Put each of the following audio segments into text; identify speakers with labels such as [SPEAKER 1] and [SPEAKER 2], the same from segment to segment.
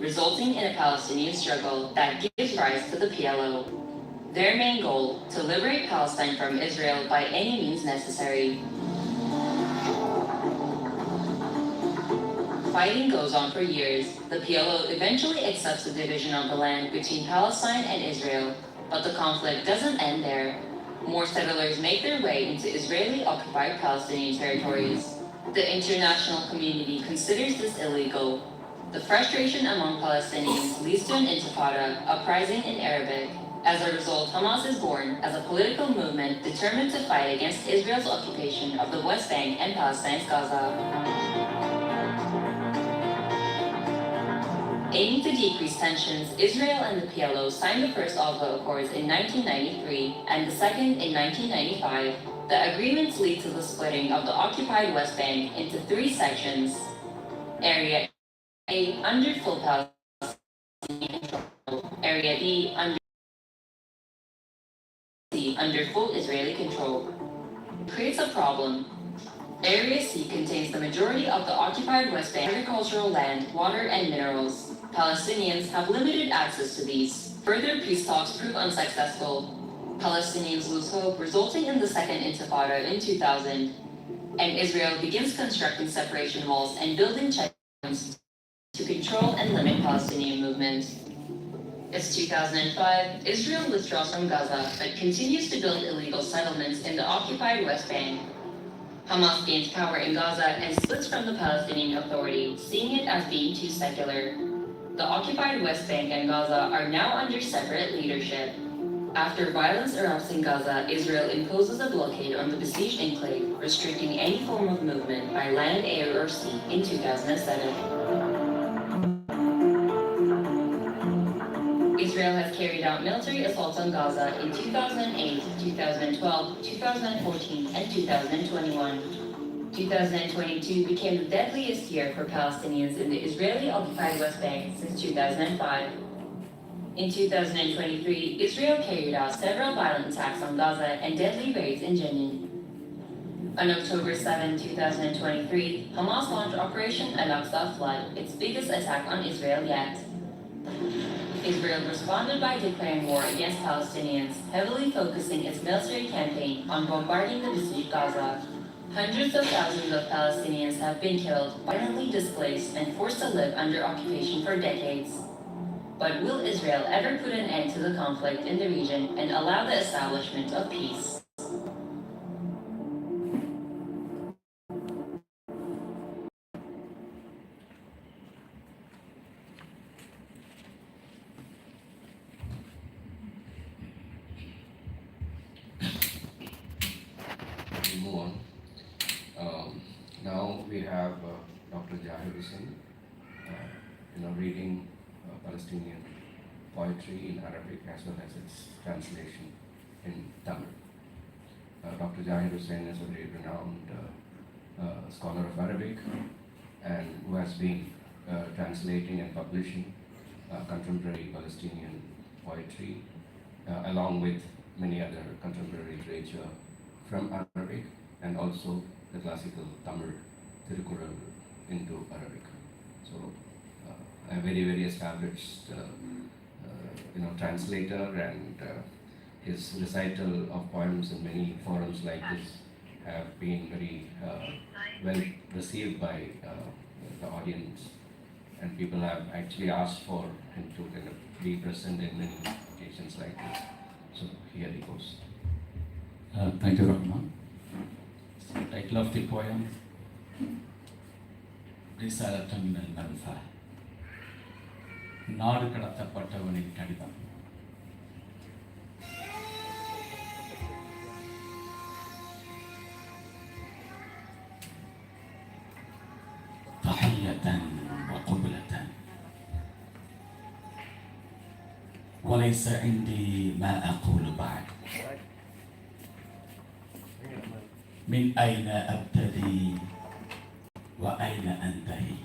[SPEAKER 1] resulting in a Palestinian struggle that gives rise to the PLO. Their main goal, to liberate Palestine from Israel by any means necessary. Fighting goes on for years. The PLO eventually accepts the division of the land between Palestine and Israel, but the conflict doesn't end there. More settlers make their way into Israeli occupied Palestinian territories. The international community considers this illegal. The frustration among Palestinians leads to an intifada, uprising in Arabic. As a result, Hamas is born as a political movement determined to fight against Israel's occupation of the West Bank and Palestine's Gaza. Aiming to decrease tensions, Israel and the PLO signed the first Oslo Accords in 1993 and the second in 1995. The agreements lead to the splitting of the occupied West Bank into three sections. Area A under full Palestinian control, Area B under C under full Israeli control. Creates a problem Area C contains the majority of the occupied West Bank agricultural land, water, and minerals. Palestinians have limited access to these. Further peace talks prove unsuccessful. Palestinians lose hope, resulting in the Second Intifada in 2000. And Israel begins constructing separation walls and building checkpoints to control and limit Palestinian movement. It's 2005, Israel withdraws from Gaza but continues to build illegal settlements in the occupied West Bank. Hamas gains power in Gaza and splits from the Palestinian Authority, seeing it as being too secular. The occupied West Bank and Gaza are now under separate leadership. After violence erupts in Gaza, Israel imposes a blockade on the besieged enclave, restricting any form of movement by land, air, or sea in 2007. Carried out military assaults on Gaza in 2008, 2012, 2014, and 2021. 2022 became the deadliest year for Palestinians in the Israeli occupied West Bank since 2005. In 2023, Israel carried out several violent attacks on Gaza and deadly raids in Jenin. On October 7, 2023, Hamas launched Operation Al-Aqsa Flood, its biggest attack on Israel yet. Israel responded by declaring war against Palestinians, heavily focusing its military campaign on bombarding the besieged Gaza. Hundreds of thousands of Palestinians have been killed, violently displaced, and forced to live under occupation for decades. But will Israel ever put an end to the conflict in the region and allow the establishment of peace?
[SPEAKER 2] we move on. Um, now we have uh, Dr. Jahir Hussain, uh, you know, reading uh, Palestinian poetry in Arabic as well as its translation in Tamil. Uh, Dr. Jahir Hussain is a very renowned uh, uh, scholar of Arabic and who has been uh, translating and publishing uh, contemporary Palestinian poetry uh, along with many other contemporary literature from Arabic and also the classical Tamil Tirukural into Arabic. So a very, very established uh, uh, you know, translator and uh, his recital of poems in many forums like this have been very well received by the audience and people have actually asked for him to kind of be present in many occasions like this. So here he goes.
[SPEAKER 3] Uh, thank you, Rahman. Title of the poem, Risalatun al-Manfah. நாடு கடத்தப்பட்டவனின் கடிதம் تحية وقبلة وليس عندي ما أقول بعد من أين أبتدي وأين أنتهي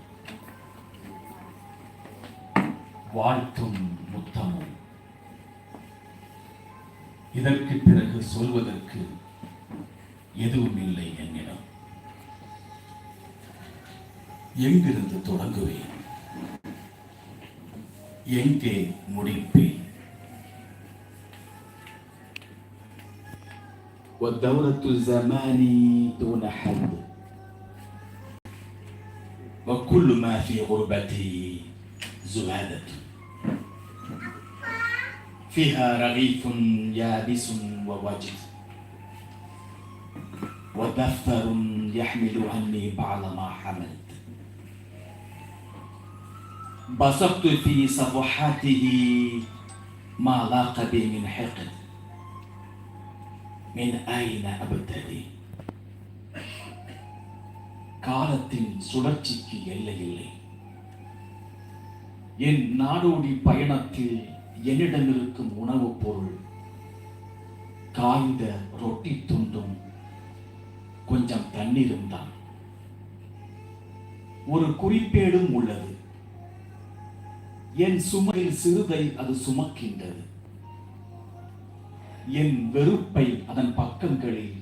[SPEAKER 3] வாழ்த்தும் முத்தமும் இதற்கு பிறகு சொல்வதற்கு எதுவும் இல்லை என்னிடம் எங்கிருந்து தொடங்குவேன்
[SPEAKER 4] எங்கே முடிப்பேன் والدورة الزمان دون حد وكل ما في غربتي زهادة فيها رغيف يابس ووجد ودفتر يحمل عني بعض ما حملت بصقت في صفحاته ما لاق بي من حقد من أين أبتدي காலத்தின் சுழற்சிக்கு எல்லை இல்லை என் நாடோடி பயணத்தில் என்னிடம் இருக்கும் உணவுப் பொருள். காய்ந்த ரொட்டி துண்டும். கொஞ்சம் தண்ணீரும் தான். ஒரு குறிப்பேடும் உள்ளது. என் சுமையில் சிறுதை அது சுமக்கின்றது. என் வெறுப்பை அதன் பக்கங்களில்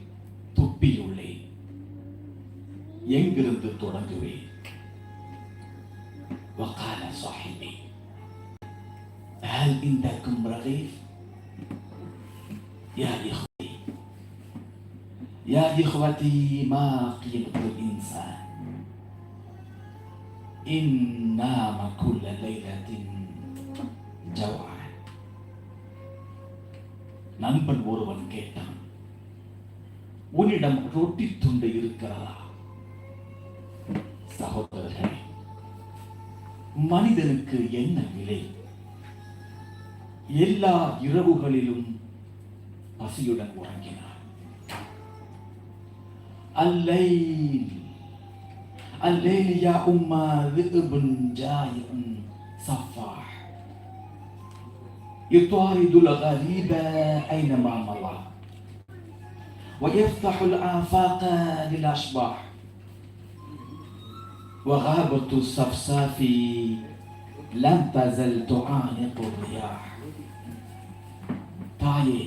[SPEAKER 4] துப்பியுள்ளேன். எங்கிருந்து தொடங்குவேன்? வக்கால சாஹிபே. هل عندكم رغيف يا إخوتي يا إخوتي ما قيمة الإنسان إن نام كل ليلة جوعان நண்பன் ஒருவன் கேட்டான் உன்னிடம் ரொட்டி துண்டு இருக்கிறதா சகோதரர்களே மனிதனுக்கு என்ன விலை எல்லா இரவுகளிலும் பசியுடன் உறங்கினார் الليل الليل يا أمة ذئب جائع صفاح يطارد الغريب أينما مضى ويفتح الآفاق للأشباح وغابة الصفصاف لم تزل تعانق الرياح தாயே.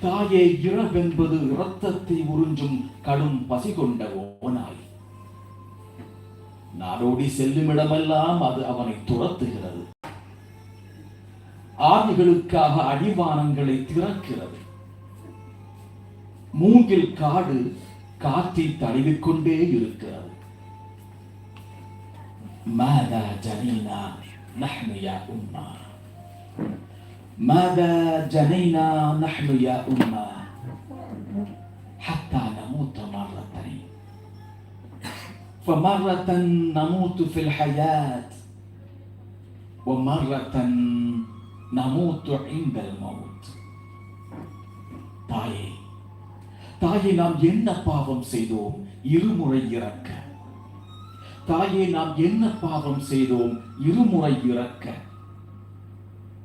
[SPEAKER 4] தாயே இரவென்பது இரத்தத்தை உறிஞ்சும் கடும் பசி கொண்ட ஓனாய் நாடோடி செல்லுமிடமெல்லாம் அது அவனை துரத்துகிறது. ஆவிகளுக்காக அடிவானங்களை திறக்கிறது. மூங்கில் காடு காற்றை தழுவிக்கொண்டே இருக்கிறது. மாதா ஜனீனா நஹ்மியா உம்மா ماذا جنينا نحن يا أمة حتى نموت مرتين فمرة نموت في الحياة ومرة نموت عند الموت தாயே தாயே நாம் என்ன பாவம் செய்தோம் இருமுறை இறக்க தாயே நாம் என்ன பாவம் செய்தோம் இருமுறை இறக்க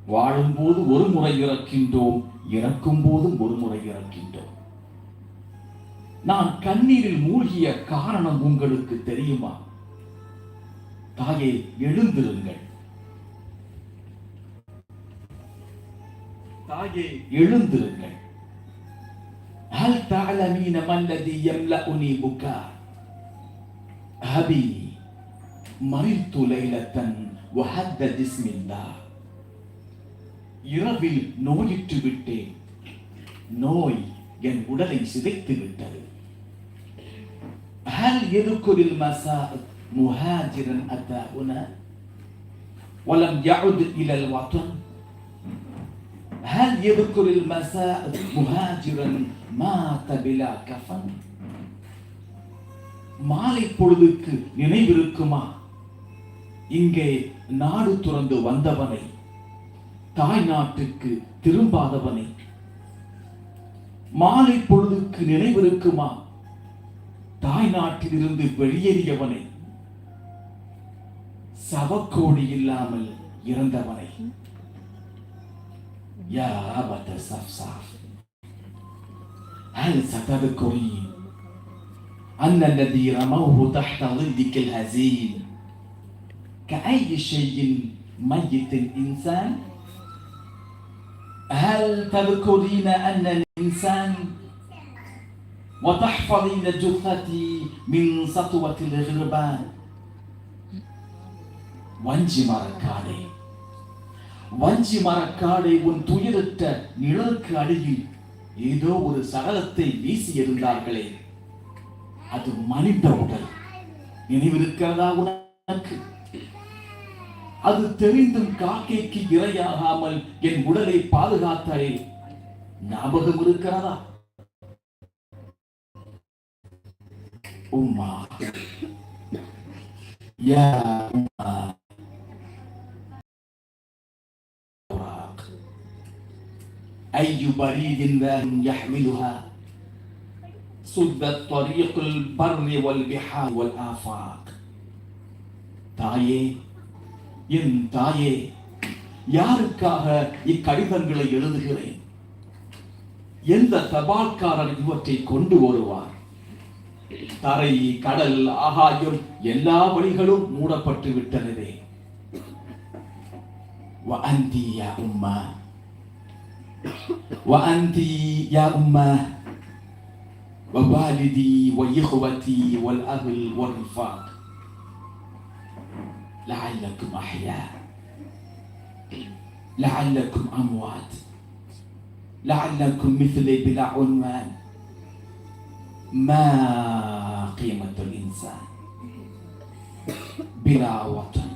[SPEAKER 4] வாழும்போது ஒரு முறை இறக்கின்றோம் இறக்கும் போதும் ஒரு முறை இறக்கின்றோம் நான் கண்ணீரில் மூழ்கிய காரணம் உங்களுக்கு தெரியுமா தாயே எழுந்திருங்கள் தாயே எழுந்திருங்கள் هل تعلمين ما الذي يملأني بكاء أبي مرضت ليلة وحدد اسم الله இரவில் நோயிட்டு விட்டேன் நோய் என் உடலை சிதைத்து விட்டது هل يذكر المساء مهاجرا أتى هنا ولم يعد إلى الوطن هل يذكر المساء مهاجرا مات بلا كفن மாலை பொழுதுக்கு நினைவிருக்குமா இங்கே நாடு துறந்து வந்தவனை தாய் நாட்டுக்கு திரும்பாதவனை மாலை பொழுதுக்கு நினைவிருக்குமா தாய் நாட்டிலிருந்து வெளியேறியவனை சவக்கோடி இல்லாமல் இறந்தவனை يا أبت صفصف هل ستذكرين أن الذي رموه تحت ظلك الهزيل كأي شيء ميت إنسان هل تذكرين أن الإنسان وتحفظين جثتي من سطوة الغربان வஞ்சி மரக்காதே வஞ்சி மரக்காடை உன் துயரற்ற நிழலுக்கு அடியில் ஏதோ ஒரு சகலத்தை வீசி எறிந்தார்களே அது மனித உடல் நினைவிருக்கிறதா உனக்கு அது தெரிந்தும் காக்கைக்கு இரையாகாமல் என் உடலை பாதுகாத்தாயே ஞாபகம் இருக்கிறதா உம்மா யா உம்மா أي بريد ذان يحملها سد الطريق البر والبحار والآفاق தாயே என் தாயே யாருக்காக இக்கடிதங்களை எழுதுகிறேன் எந்த தபால்காரர் இவற்றை கொண்டு வருவார் தரை கடல் ஆகாயம் எல்லா வழிகளும் மூடப்பட்டு விட்டனவே وأنت يا أمة وأنت يا أمة ووالدي وإخوتي والأهل والرفاق لعلكم أحياء لعلكم أموات لعلكم مثلي بلا عنوان ما قيمة الإنسان بلا وطن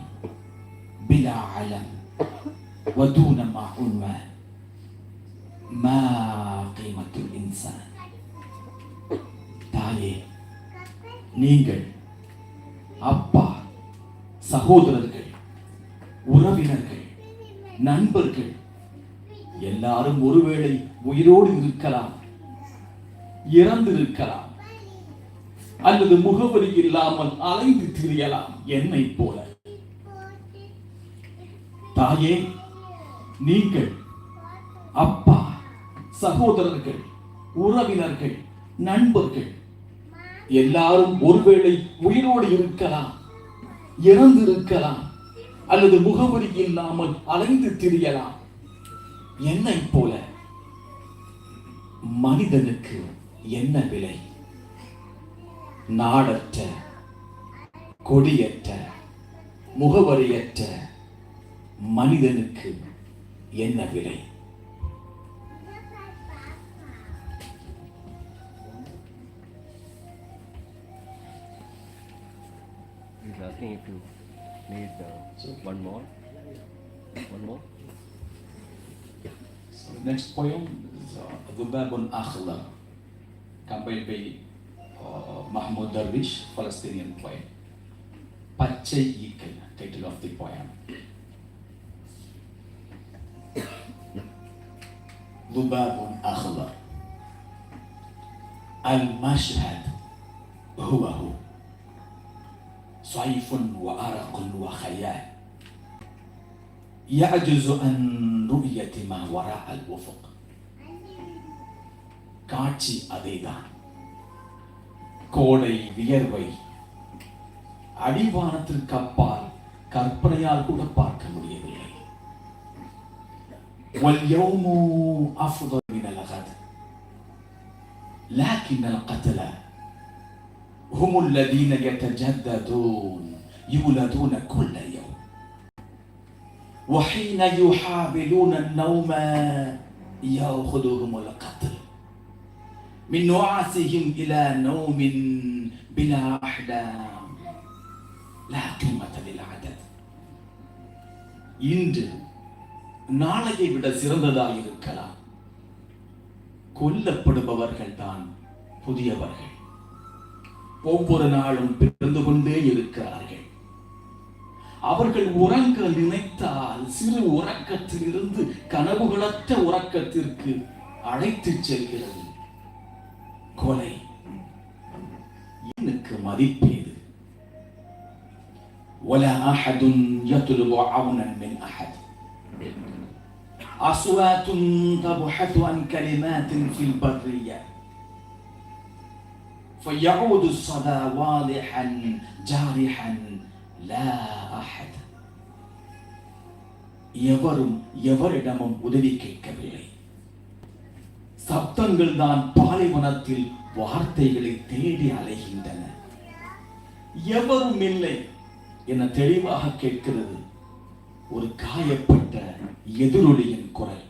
[SPEAKER 4] بلا علم ودون ما عنوان ما قيمة الإنسان தாயே நீங்கள் அப்பா சகோதரர்கள் உறவினர்கள் நண்பர்கள் எல்லாரும் ஒருவேளை உயிரோடு இருக்கலாம் இறந்திருக்கலாம் அல்லது முகவரி இல்லாமல் அலைந்து திரியலாம் என்னை போல. தாயே நீங்கள் அப்பா சகோதரர்கள் உறவினர்கள் நண்பர்கள் எல்லாரும் ஒருவேளை உயிரோடு இருக்கலாம். இறந்திருக்கலாம் அல்லது முகவரி இல்லாமல் அலைந்து திரியலாம். என்னை போல மனிதனுக்கு என்ன விலை? நாடற்ற கொடியற்ற முகவரியற்ற மனிதனுக்கு என்ன விலை?
[SPEAKER 2] He's asking if you need uh, one more. One more.
[SPEAKER 4] So the next poem is uh, Dhubabun Akhla, compiled by uh, Mahmoud Darwish, Palestinian poet. Pachai Yikal, title of the poem. ذباب أخضر المشهد هو هو صيف وأرق وخيال يعجز عن رؤية ما وراء الأفق காட்சி அதேதான் கோடை வியர்வை அடிவானத்திற்கு அப்பால் கற்பனையால் கூட பார்க்க முடியவில்லை واليوم أفضل من الغد لكن القتل هم الذين يتجددون يولدون كل يوم وحين يحاولون النوم يأخذهم القتل من نعاسهم إلى نوم بلا أحلام لا قيمة للعدد இன்று நாளையை விட சிறந்ததாக இருக்கலாம் கொல்லப்படுபவர்கள் தான் புதியவர்கள் ஒவ்வொரு நாளும் பிறந்து கொண்டே இருக்கிறார்கள் அவர்கள் உறங்க நினைத்தால் சிறு உறக்கத்திலிருந்து கனவுகளற்ற உறக்கத்திற்கு அழைத்துச் செல்கிறது கொலை எனக்கு மதிப்பேது ولا أحد يطلب عونا من أحد أصوات تبحث عن كلمات في البرية فيعود الصدى واضحا جارحا لا أحد எவரும் எவரிடமும் உதவி கேட்கவில்லை சப்தங்கள் தான் பாலைவனத்தில் வார்த்தைகளை தேடி அலைகின்றன எவரும் இல்லை என தெளிவாக கேட்கிறது ஒரு காயப்பட்ட எதிரொலியின் குரல்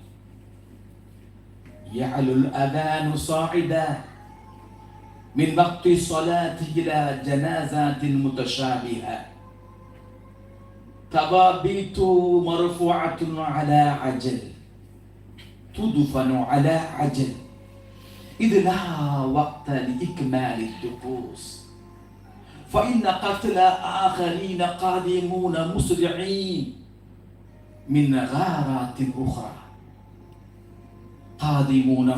[SPEAKER 4] يعلو الأذان صاعدا من وقت الصلاة إلى جنازات متشابهة. تبابيت مرفوعة على عجل. تدفن على عجل. إذ لا وقت لإكمال الطقوس فإن قتل آخرين قادمون مسرعين من غارات أخرى. قادمون